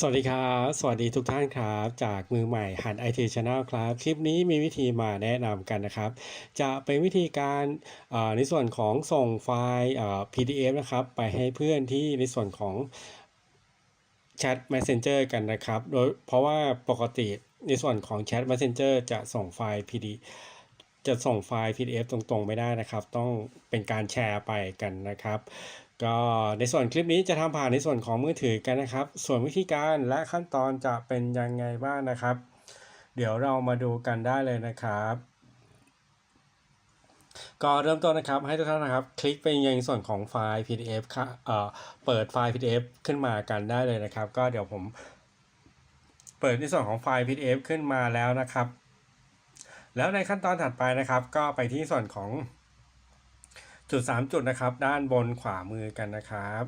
สวัสดีครับ สวัสดีทุกท่านครับ จากมือใหม่หัดไอทีชาแนลครับ คลิปนี้มีวิธีมาแนะนำกันนะครับ จะเป็นวิธีการในส่วนของส่งไฟล์ PDF นะครับ ไปให้เพื่อนที่ในส่วนของแชท Messenger กันนะครับ โดยเพราะว่าปกติในส่วนของแชท Messenger จะส่งไฟล์ PDF จะส่งไฟล์ PDF ตรงๆ ไม่ได้นะครับ ต้องเป็นการแชร์ไปกันนะครับ ก็ในส่วนคลิปนี้จะทำผ่านในส่วนของมือถือกันนะครับ ส่วนวิธีการและขั้นตอนจะเป็นยังไงบ้างนะครับ เดี๋ยวเรามาดูกันได้เลยนะครับก็เริ่มต้นนะครับให้ทุกท่านนะครับ คลิกไปยังส่วนของไฟล์ PDF ค่ะเอ่อเปิดไฟล์ PDF ขึ้นมากันได้เลยนะครับ ก็เดี๋ยวผม เปิดในส่วนของไฟล์ PDF ขึ้นมาแล้วนะครับ แล้วในขั้นตอนถัดไปนะครับ ก็ไปที่ส่วนของจุด 3 จุดนะครับ ด้านบนขวามือกันนะครับ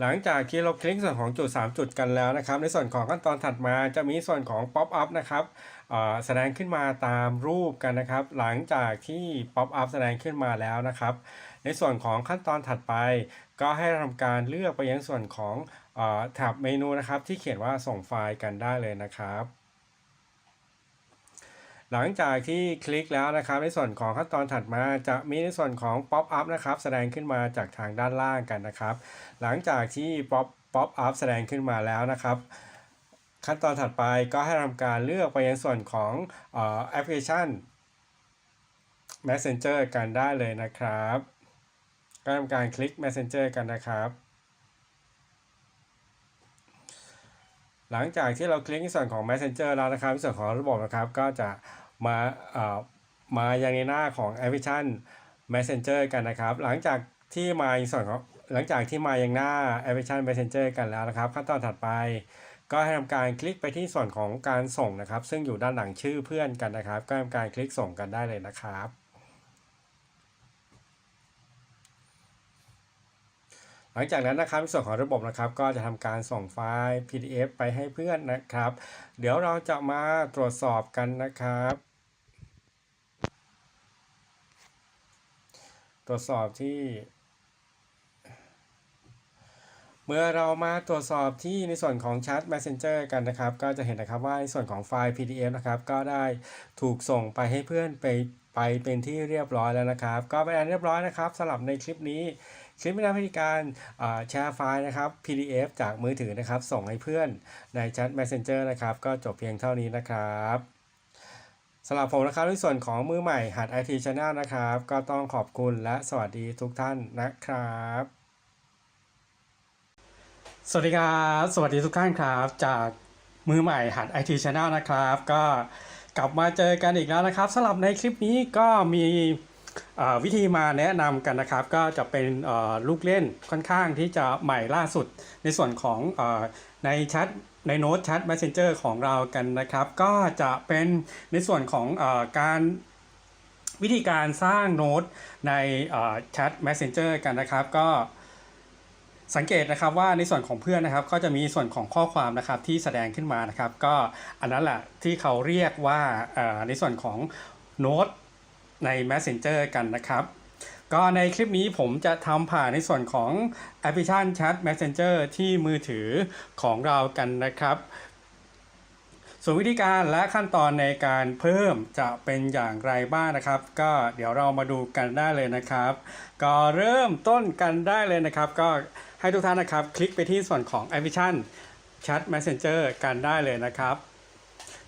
หลังจากที่เราคลิกส่วนของจุด 3 จุดกันแล้วนะครับ ในส่วนของขั้นตอนถัดมาจะมีส่วนของ Pop up นะครับแสดงขึ้นมาตามรูปกันนะครับ หลังจากที่ Pop up แสดงขึ้นมาแล้วนะครับ ในส่วนของขั้นตอนถัดไปก็ให้ทำการเลือกไปยังส่วนของแท็บเมนูนะครับ ที่เขียนว่าส่งไฟล์กันได้เลยนะครับ หลังจากที่คลิกแล้วนะครับ ในส่วนของขั้นตอนถัดมาจะมีในส่วนของ Pop up นะครับ แสดงขึ้นมาจากทางด้านล่างกันนะครับ หลังจากที่ Pop Pop up แสดงขึ้นมาแล้วนะครับ ขั้นตอนถัดไปก็ให้ทำการเลือกไปยังส่วนของออแอปพลิเคชัน Messenger กันได้เลยนะครับก็ทำการคลิก Messenger กันนะครับ หลังจากที่เราคลิกในส่วนของ Messenger แล้วนะครับในส่วนของระบบนะครับก็จะ มาเอ่อมายังในหน้าของแอปพลิเคชัน Messenger กันนะครับ หลังจากที่มาในส่วนของหลังจากที่มายังหน้าแอปพลิเคชัน Messenger กันแล้วนะครับ ขั้นตอนถัดไป ก็ให้ทำการคลิกไปที่ส่วนของการส่งนะครับ ซึ่งอยู่ด้านหลังชื่อเพื่อนกันนะครับ ก็ทำการคลิกส่งกันได้เลยนะครับหลังจากนั้นนะครับในส่วนของระบบนะครับ ก็จะทำการส่งไฟล์ PDF ไปให้เพื่อนนะครับ เดี๋ยวเราจะมาตรวจสอบกันนะครับ รวจสอบที่ เมื่อเรามาตรวจสอบที่ในส่วนของ Chat Messenger กันนะครับ ก็จะเห็นนะครับว่าในส่วนของไฟล์ PDF นะครับ ก็ได้ถูกส่งไปให้เพื่อนไปไปเป็นที่เรียบร้อยแล้วนะครับ ก็เป็นอันเรียบร้อยนะครับสำหรับในคลิปนี้คลิปนี้วิธีการแชร์ไฟล์นะครับ PDF จากมือถือนะครับ ส่งให้เพื่อนใน Chat Messenger นะครับ ก็จบเพียงเท่านี้นะครับ สำหรับผมนะครับในส่วนของมือใหม่หัด IT Channel นะครับ ก็ต้องขอบคุณและสวัสดีทุกท่านนะครับ สวัสดีครับสวัสดีทุกท่านครับ จากมือใหม่หัด IT Channel นะครับ ก็กลับมาเจอกันอีกแล้วนะครับสำหรับในคลิปนี้ก็มีวิธีมาแนะนำกันนะครับ ก็จะเป็นลูกเล่นค่อนข้างที่จะใหม่ล่าสุดในส่วนของอในแชท ในโน้ตแชท Messenger ของเรากันนะครับ ก็จะเป็นในส่วนของอการวิธีการสร้างโน้ตในแชท Messenger กันนะครับ ก็สังเกตนะครับว่าในส่วนของเพื่อนนะครับ ก็จะมีส่วนของข้อความนะครับที่แสดงขึ้นมานะครับ ก็อันนั้นแหละที่เขาเรียกว่าในส่วนของโน้ตใน Messenger กันนะครับ ก็ในคลิปนี้ผมจะทำผ่านในส่วนของแอปพลิเคชัน Chat Messenger ที่มือถือของเรากันนะครับ ส่วนวิธีการและขั้นตอนในการเพิ่มจะเป็นอย่างไรบ้างนะครับ ก็เดี๋ยวเรามาดูกันได้เลยนะครับ ก็เริ่มต้นกันได้เลยนะครับ ก็ให้ทุกท่านนะครับ คลิกไปที่ส่วนของแอปพลิเคชัน Chat Messenger กันได้เลยนะครับ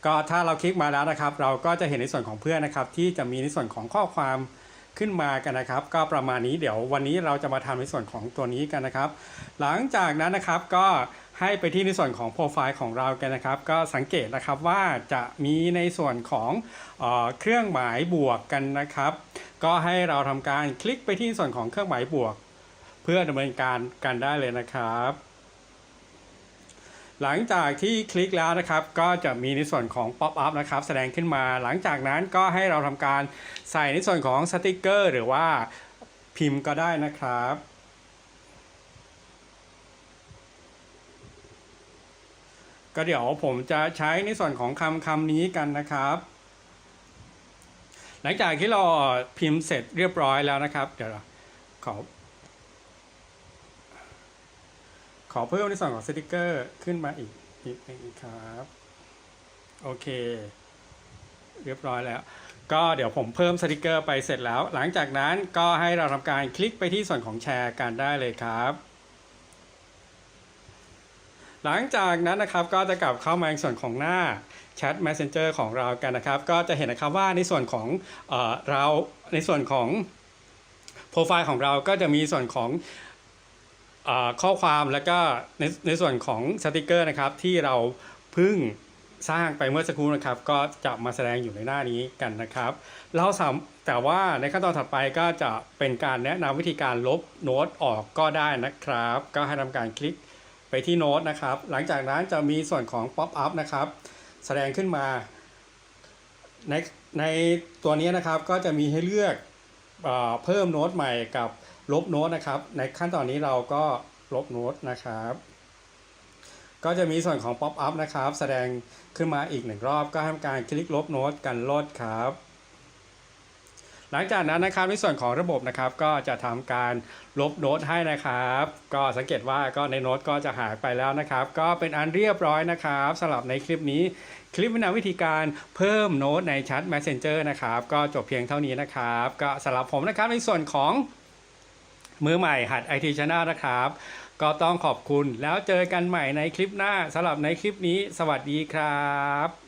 ก็ถ้าเราคลิกมาแล้วนะครับ เราก็จะเห็นในส่วนของเพื่อนนะครับ ที่จะมีในส่วนของข้อความ ขึ้นมากันนะครับ ก็ประมาณนี้เดี๋ยววันนี้เราจะมาทำในส่วนของตัวนี้กันนะครับ หลังจากนั้นนะครับก็ให้ไปที่ในส่วนของโปรไฟล์ของเรากันนะครับ ก็สังเกตนะครับว่าจะมีในส่วนของเออเครื่องหมายบวกกันนะครับ ก็ให้เราทำการคลิกไปที่ส่วนของเครื่องหมายบวก เพื่อดำเนินการกันได้เลยนะครับ หลังจากที่คลิกแล้วนะครับ ก็จะมีในส่วนของ Pop up นะครับ แสดงขึ้นมา หลังจากนั้นก็ให้เราทำการใส่ในส่วนของสติกเกอร์หรือว่าพิมพ์ก็ได้นะครับก็เดี๋ยวผมจะใช้ในส่วนของคำคำนี้กันนะครับ หลังจากที่เราพิมพ์เสร็จเรียบร้อยแล้วนะครับ เดี๋ยวขอ ขอเพิ่มในส่วนของสติกเกอร์ขึ้นมาอีกนิดนึงครับ โอเค เรียบร้อยแล้ว ก็เดี๋ยวผมเพิ่มสติกเกอร์ไปเสร็จแล้ว หลังจากนั้นก็ให้เราทำการคลิกไปที่ส่วนของแชร์กันได้เลยครับหลังจากนั้นนะครับก็จะกลับเข้ามาในส่วนของหน้า Chat Messenger ของเรากันนะครับ ก็จะเห็นนะครับว่าในส่วนของเออเราในส่วนของโปรไฟล์ของเราก็จะมีส่วนของ ข้อความแล้วก็ในในส่วนของสติกเกอร์นะครับที่เราเพิ่งสร้างไปเมื่อสักครู่นะครับ ก็จะมาแสดงอยู่ในหน้านี้กันนะครับ เราสามแต่ว่าในขั้นตอนถัดไปก็จะเป็นการแนะนำวิธีการลบโน้ตออกก็ได้นะครับ ก็ให้ทำการคลิกไปที่โน้ตนะครับ หลังจากนั้นจะมีส่วนของ Pop up นะครับ แสดงขึ้นมา ในในตัวนี้นะครับก็จะมีให้เลือก เพิ่มโน้ตใหม่กับลบโน้ตนะครับ ในขั้นตอนนี้เราก็ลบโน้ตนะครับ ก็จะมีส่วนของ Pop up นะครับ แสดงขึ้นมาอีกหนึ่งรอบก็ทำการคลิกลบโน้ตกันลดครับ หลังจากนั้นนะครับในส่วนของระบบนะครับก็จะทำการลบโน้ตให้นะครับ ก็สังเกตว่าก็ในโน้ตก็จะหายไปแล้วนะครับ ก็เป็นอันเรียบร้อยนะครับสำหรับในคลิปนี้คลิปวินาวิธีการเพิ่มโน้ตในแชท Messenger นะครับ ก็จบเพียงเท่านี้นะครับ ก็สำหรับผมนะครับในส่วนของมือใหม่หัด IT Channel นะครับ ก็ต้องขอบคุณแล้วเจอกันใหม่ในคลิปหน้าสำหรับในคลิปนี้ สวัสดีครับ